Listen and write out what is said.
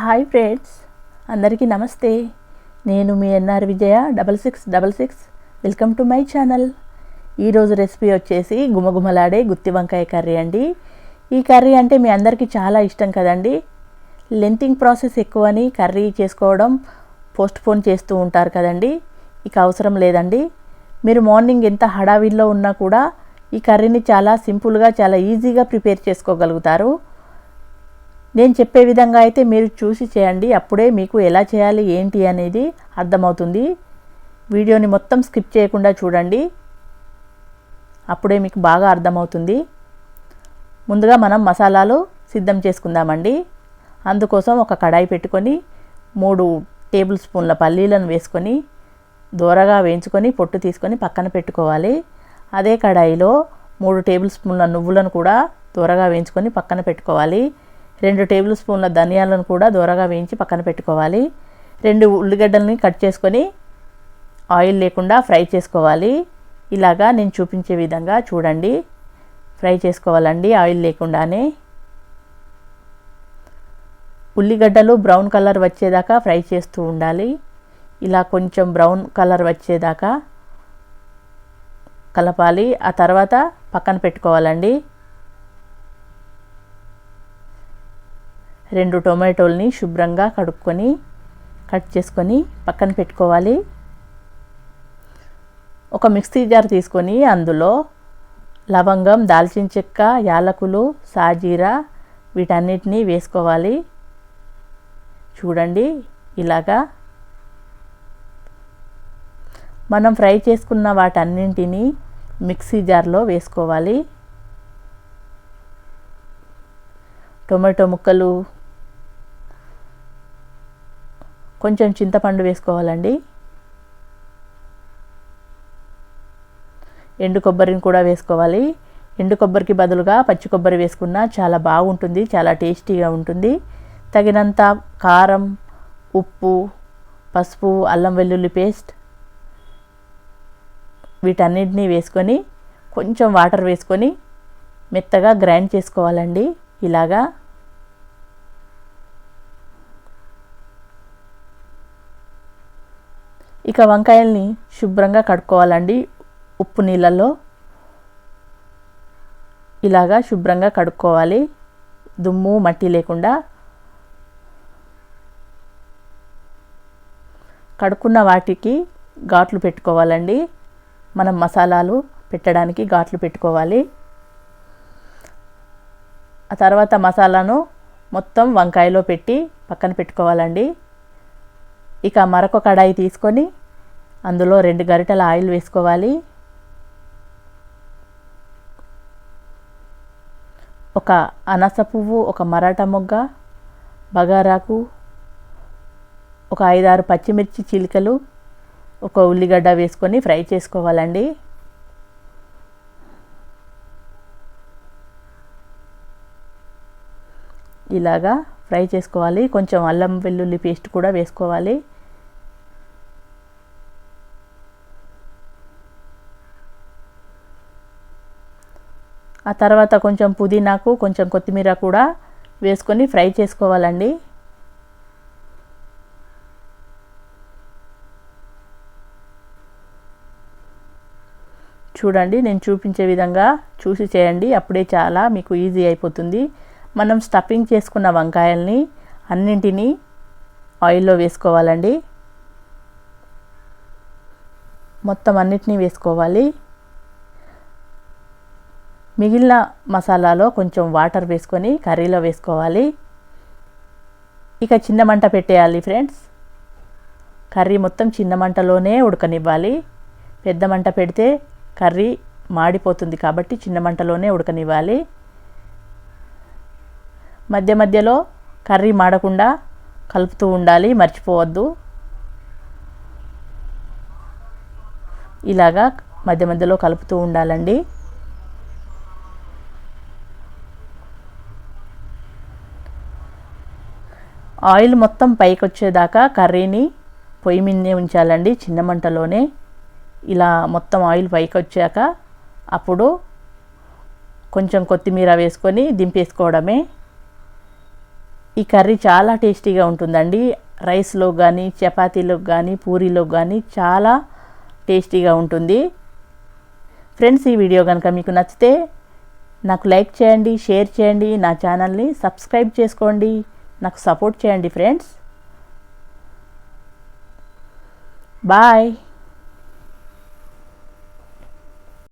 Hi friends అందరికీ నమస్తే. నేను మీ NR Vijaya double six double six. Welcome to my channel. ఈరోజు రెసిపీ వచ్చేసి గుమగుమలాడే గుత్తి వంకాయ కర్రీ అండి. ఈ కర్రీ అంటే మీ అందరికీ చాలా ఇష్టం కదండి. లెంతింగ్ ప్రాసెస్ ఎక్కువని కర్రీ చేసుకోవడం పోస్ట్ పోన్ చేస్తూ ఉంటారు కదండి. ఇక అవసరం లేదండి. మీరు మార్నింగ్ ఎంత హడావిడిలో ఉన్నా కూడా ఈ కర్రీని చాలా సింపుల్గా చాలా ఈజీగా ప్రిపేర్ చేసుకోగలుగుతారు. నేను చెప్పే విధంగా అయితే మీరు చూసి చేయండి. అప్పుడే మీకు ఎలా చేయాలి ఏంటి అనేది అర్థమవుతుంది. వీడియోని మొత్తం స్కిప్ చేయకుండా చూడండి. అప్పుడే మీకు బాగా అర్థమవుతుంది. ముందుగా మనం మసాలాలు సిద్ధం చేసుకుందామండి. అందుకోసం ఒక కడాయి పెట్టుకొని మూడు టేబుల్ స్పూన్ల పల్లీలను వేసుకొని దూరగా వేయించుకొని పొట్టు తీసుకొని పక్కన పెట్టుకోవాలి. అదే కడాయిలో మూడు టేబుల్ స్పూన్ల నువ్వులను కూడా దూరగా వేయించుకొని పక్కన పెట్టుకోవాలి. రెండు టేబుల్ స్పూన్ల ధనియాలను కూడా దూరగా వేయించి పక్కన పెట్టుకోవాలి. రెండు ఉల్లిగడ్డలని కట్ చేసుకొని ఆయిల్ లేకుండా ఫ్రై చేసుకోవాలి. ఇలాగా నేను చూపించే విధంగా చూడండి. ఫ్రై చేసుకోవాలండి ఆయిల్ లేకుండానే. ఉల్లిగడ్డలు బ్రౌన్ కలర్ వచ్చేదాకా ఫ్రై చేస్తూ ఉండాలి. ఇలా కొంచెం బ్రౌన్ కలర్ వచ్చేదాకా కలపాలి. ఆ తర్వాత పక్కన పెట్టుకోవాలండి. రెండు టొమాటోల్ని శుభ్రంగా కడుక్కొని కట్ చేసుకొని పక్కన పెట్టుకోవాలి. ఒక మిక్సీ జార్ తీసుకొని అందులో లవంగం దాల్చిన చెక్క యాలకులు సాజీరా వీటన్నిటినీ వేసుకోవాలి. చూడండి ఇలాగా. మనం ఫ్రై చేసుకున్న వాటన్నింటినీ మిక్సీ జార్లో వేసుకోవాలి. టొమాటో ముక్కలు కొంచెం చింతపండు వేసుకోవాలండి. ఎండు కొబ్బరిని కూడా వేసుకోవాలి. ఎండు కొబ్బరికి బదులుగా పచ్చి కొబ్బరి వేసుకున్నా చాలా బాగుంటుంది చాలా టేస్టీగా ఉంటుంది. తగినంత కారం ఉప్పు పసుపు అల్లం వెల్లుల్లి పేస్ట్ వీటన్నిటినీ వేసుకొని కొంచెం వాటర్ వేసుకొని మెత్తగా గ్రైండ్ చేసుకోవాలండి. ఇలాగా ఇక వంకాయల్ని శుభ్రంగా కడుక్కోవాలండి ఉప్పు నీళ్ళల్లో. ఇలాగా శుభ్రంగా కడుక్కోవాలి. దుమ్ము మట్టి లేకుండా. కడుక్కున్న వాటికి ఘాట్లు పెట్టుకోవాలండి. మనం మసాలాలు పెట్టడానికి ఘాట్లు పెట్టుకోవాలి. ఆ తర్వాత మసాలాను మొత్తం వంకాయలో పెట్టి పక్కన పెట్టుకోవాలండి. ఇక మరొక కడాయి తీసుకొని అందులో రెండు గరిటెల ఆయిల్ వేసుకోవాలి. ఒక అనస పువ్వు ఒక మరాఠా మొగ్గ బగారాకు ఒక ఐదారు పచ్చిమిర్చి చిలికలు ఒక ఉల్లిగడ్డ వేసుకొని ఫ్రై చేసుకోవాలండి. ఇలాగా ఫ్రై చేసుకోవాలి. కొంచెం అల్లం వెల్లుల్లి పేస్ట్ కూడా వేసుకోవాలి. ఆ తర్వాత కొంచెం పుదీనాకు కొంచెం కొత్తిమీర కూడా వేసుకొని ఫ్రై చేసుకోవాలండి. చూడండి నేను చూపించే విధంగా చూసి చేయండి అప్పుడే చాలా మీకు ఈజీ అయిపోతుంది. మనం స్టఫింగ్ చేసుకున్న వంకాయల్ని అన్నింటినీ ఆయిల్లో వేసుకోవాలండి. మొత్తం అన్నిటినీ వేసుకోవాలి. మిగిలిన మసాలాలో కొంచెం వాటర్ వేసుకొని కర్రీలో వేసుకోవాలి. ఇక చిన్న మంట పెట్టేయాలి ఫ్రెండ్స్. కర్రీ మొత్తం చిన్న మంటలోనే ఉడకనివ్వాలి. పెద్ద మంట పెడితే కర్రీ మాడిపోతుంది కాబట్టి చిన్న మంటలోనే ఉడకనివ్వాలి. మధ్య మధ్యలో కర్రీ మాడకుండా కలుపుతూ ఉండాలి మర్చిపోవద్దు. ఇలాగా మధ్య మధ్యలో కలుపుతూ ఉండాలండి. ఆయిల్ మొత్తం పైకి వచ్చేదాకా కర్రీని పొయ్యి మీదనే ఉంచాలండి చిన్న మంటలోనే. ఇలా మొత్తం ఆయిల్ పైకి వచ్చాక అప్పుడు కొంచెం కొత్తిమీర వేసుకొని దింపేసుకోవడమే. ఈ కర్రీ చాలా టేస్టీగా ఉంటుందండి. రైస్లో కానీ చపాతీలో కానీ పూరీలో కానీ చాలా టేస్టీగా ఉంటుంది. ఫ్రెండ్స్ ఈ వీడియో కనుక మీకు నచ్చితే నాకు లైక్ చేయండి షేర్ చేయండి. నా ఛానల్ని సబ్స్క్రైబ్ చేసుకోండి. నాకు సపోర్ట్ చేయండి ఫ్రెండ్స్. బాయ్.